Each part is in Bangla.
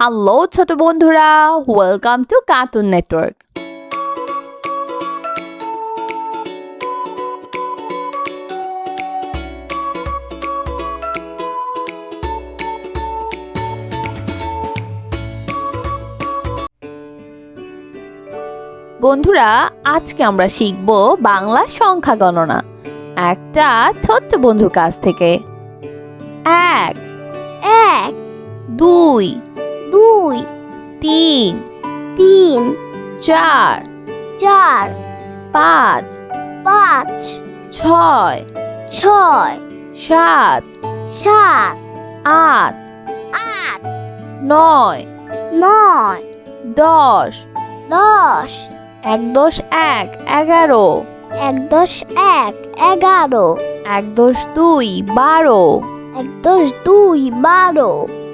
হ্যালো ছোট বন্ধুরা। ওয়েলকাম টু কার্টুন নেটওয়ার্ক বন্ধুরা, আজকে আমরা শিখব বাংলা সংখ্যা গণনা। একটা ছোট্ট বন্ধুর কাছ থেকে। এক এক, দুই দুই তিন তিন চার চার পাঁচ পাঁচ ছয় ছয় সাত সাত আট আট নয় নয় দশ দশ এক দশ এক এগারো এক দশ এক এগারো এক দশ দুই বারো এক দশ দুই বারো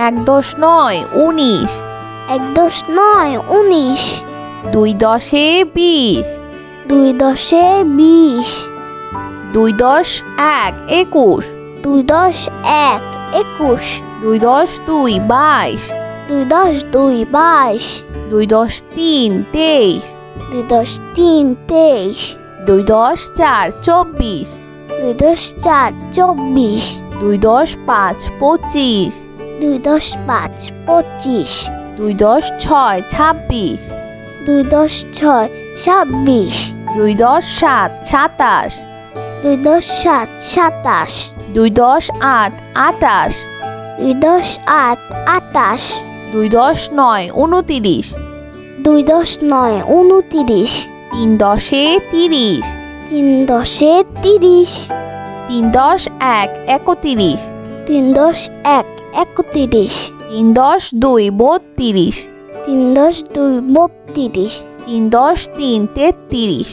এক দশ নয় উনিশ। এক দশ নয় উনিশ। দুই দশে বিশ। দুই দশে বিশ। দুই দশ এক একুশ। দুই দশ এক একুশ। দুই দশ দুই বাইশ। দুই দশ দুই বাইশ। দুই দশ তিন তেইশ। দুই দশ তিন তেইশ। দুই দশ চার চব্বিশ। দুই দশ চার চব্বিশ। দুই দশ পাঁচ পঁচিশ। দুই দশ পাঁচ পঁচিশ। দুই দশ ছয় ছাব্বিশ। দুই দশ ছয় ছাব্বিশ। দুই দশ সাত সাতাশ। দুই দশ সাত সাতাশ। দুই দশ আট আটাশ। দুই দশ আট আটাশ। দুই দশ নয় উনতিরিশ। দুই দশ নয় উনতিরিশ। তিন দশে তিরিশ। তিন দশে তিরিশ। তিন দশ এক একতিরিশ। তিন দশ এক একত্রিশ তিন দশ দুই বত্রিশ তিন দশ দুই বত্রিশ তিন দশ তিন তেত্রিশ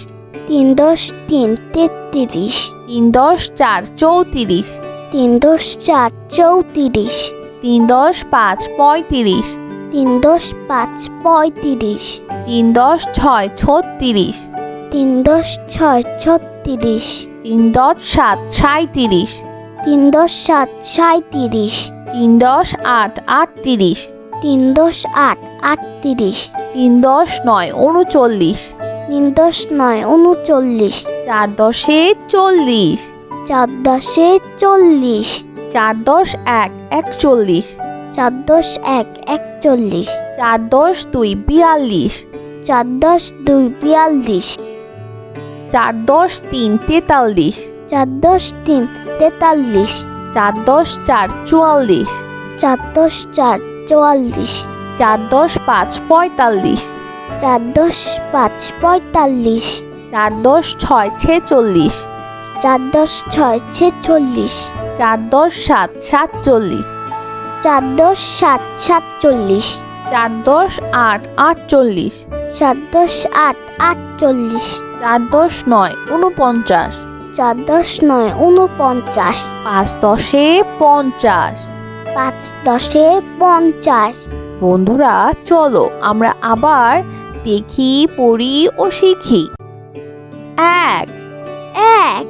তিন দশ তিন তেত্রিশ তিন দশ চার চৌত্রিশ তিন দশ চার চৌত্রিশ তিন দশ পাঁচ পঁয়ত্রিশ তিন দশ পাঁচ পঁয়ত্রিশ তিন দশ ছয় ছত্রিশ তিন দশ ছয় ছত্রিশ তিন দশ সাত সাঁত্রিশ তিন দশ সাত সাঁত্রিশ তিন দশ আট আটত্রিশ তিন দশ আট আটত্রিশ তিন দশ নয় উনচল্লিশ। তিন দশ নয় উনচল্লিশ। চার দশে চল্লিশ। চার দশে চল্লিশ। চার দশ এক একচল্লিশ। চার দশ এক একচল্লিশ। চার দশ দুই বিয়াল্লিশ। চার দশ দুই বিয়াল্লিশ। চার দশ তিন তেতাল্লিশ। চার দশ তিন তেতাল্লিশ। চার দশ চার চুয়াল্লিশ চার দশ চার চুয়াল্লিশ চার দশ পাঁচ পঁয়তাল্লিশ চার দশ পাঁচ পঁয়তাল্লিশ চার দশ ছয় ছেচল্লিশ চার দশ ছয় ছেচল্লিশ চার দশ সাত সাতচল্লিশ চার দশ সাত সাতচল্লিশ চার দশ আট আটচল্লিশ চার দশ আট আটচল্লিশ চার দশ নয় উনপঞ্চাশ চার দশ নয় উনপঞ্চাশ পাঁচ দশে পঞ্চাশ। পাঁচ দশে পঞ্চাশ। বন্ধুরা চলো আমরা আবার দেখি পড়ি ও শিখি। এক এক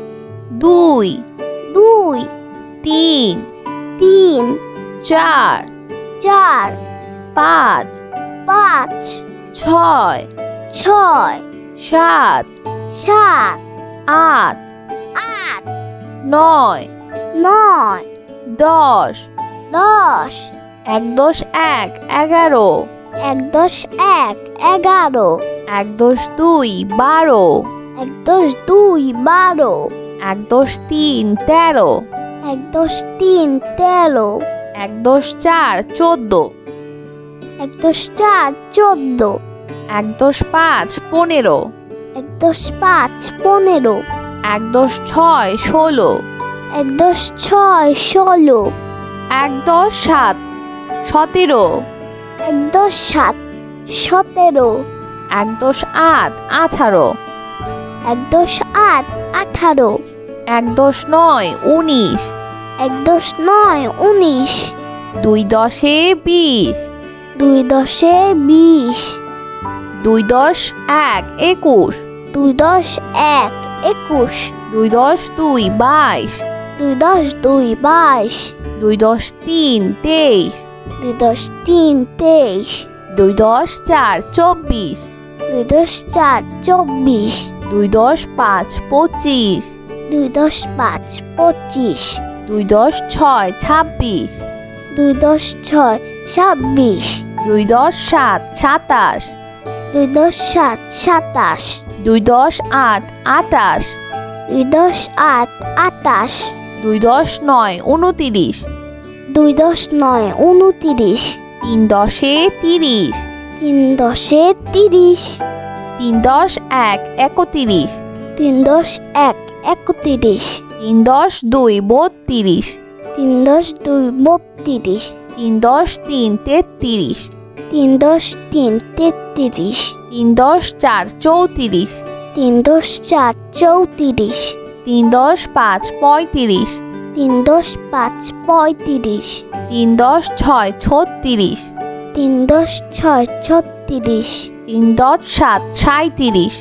দুই দুই তিন তিন চার চার পাঁচ পাঁচ ছয় ছয় সাত সাত আট নয় নয় দশ দশ এক দশ এক এগারো এক দশ এক এগারো এক দশ দুই বারো এক দশ দুই বারো এক দশ তিন তেরো এক দশ তিন তেরো এক দশ চার চোদ্দ এক দশ চার চোদ্দ এক দশ পাঁচ পনেরো এক দশ পাঁচ পনেরো এক দশ ছয় ষোলো। এক দশ ছয় ষোলো। এক দশ সাত সতেরো। এক দশ সাত সতেরো। এক দশ আট আঠারো। এক দশ আট আঠারো। এক দশ নয় উনিশ। এক দশ নয় উনিশ। দুই দশে বিশ। দুই দশে বিশ। দুই দশ এক একুশ। দুই দশ এক একুশ দুই দশ দুই বাইশ দুই দশ দুই বাইশ দুই দশ তিন তেইশ দুই দশ তিন তেইশ দুই দশ চার চব্বিশ দুই দশ চার চব্বিশ দুই দশ পাঁচ পঁচিশ দুই দশ পাঁচ পঁচিশ দুই দশ ছয় ছাব্বিশ দুই দশ ছয় ছাব্বিশ দুই দশ সাত সাতাশ দুই দশ সাত সাতাশ। দুই দশ আট আটাশ। দুই দশ আট আটাশ। দুই দশ নয় উনতিরিশ। দুই দশ নয় উনতিরিশ। তিন দশে তিরিশ। তিন দশে তিরিশ। তিন দশ এক একতিরিশ। তিন দশ এক একতিরিশ। তিন দশ দুই বত্রিশ। তিন দশ দুই বত্রিশ। তিন দশ তিন তেত্রিশ। তিন দশ তিন তেত্রিশ তিন দশ চার চৌত্রিশ তিন দশ চার চৌত্রিশ তিন দশ পাঁচ পঁয়ত্রিশ তিন দশ পাঁচ পঁয়ত্রিশ তিন দশ ছয় ছত্রিশ তিন দশ ছয় ছত্রিশ তিন দশ সাত সাঁত্রিশ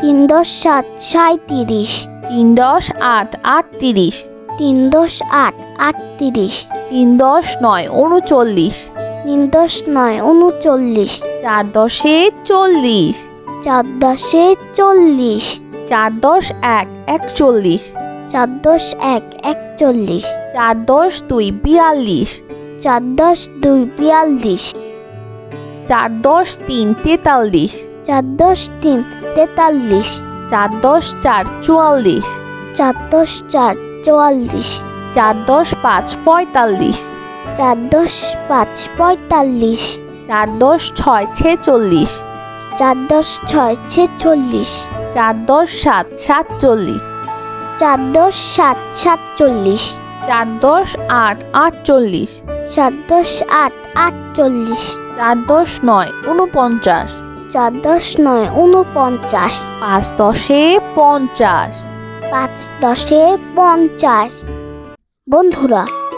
তিন দশ সাত সাঁত্রিশ তিন দশ আট আটত্রিশ তিন দশ আট আটত্রিশ তিন দশ নয় উনচল্লিশ তিন দশ নয় উনচল্লিশ। চার দশে চল্লিশ। চার দশে চল্লিশ। চার দশ এক একচল্লিশ। চার দশ এক একচল্লিশ। চার দশ দুই বিয়াল্লিশ। চার দশ দুই বিয়াল্লিশ। চার দশ তিন তেতাল্লিশ। চার দশ তিন তেতাল্লিশ। চার দশ চার চুয়াল্লিশ। চার দশ চার চুয়াল্লিশ। চার দশ পাঁচ পঁয়তাল্লিশ। চার দশ পাঁচ পঁয়তাল্লিশ। চার দশ ছয় ছেচল্লিশ। চার দশ ছয় ছেচল্লিশ। চার দশ সাত সাতচল্লিশ। চার দশ সাত সাতচল্লিশ। চার দশ আট আটচল্লিশ। চার দশ আট আটচল্লিশ। চার দশ নয় উনপঞ্চাশ চার দশ নয় উনপঞ্চাশ পাঁচ দশে পঞ্চাশ। পাঁচ দশে পঞ্চাশ। বন্ধুরা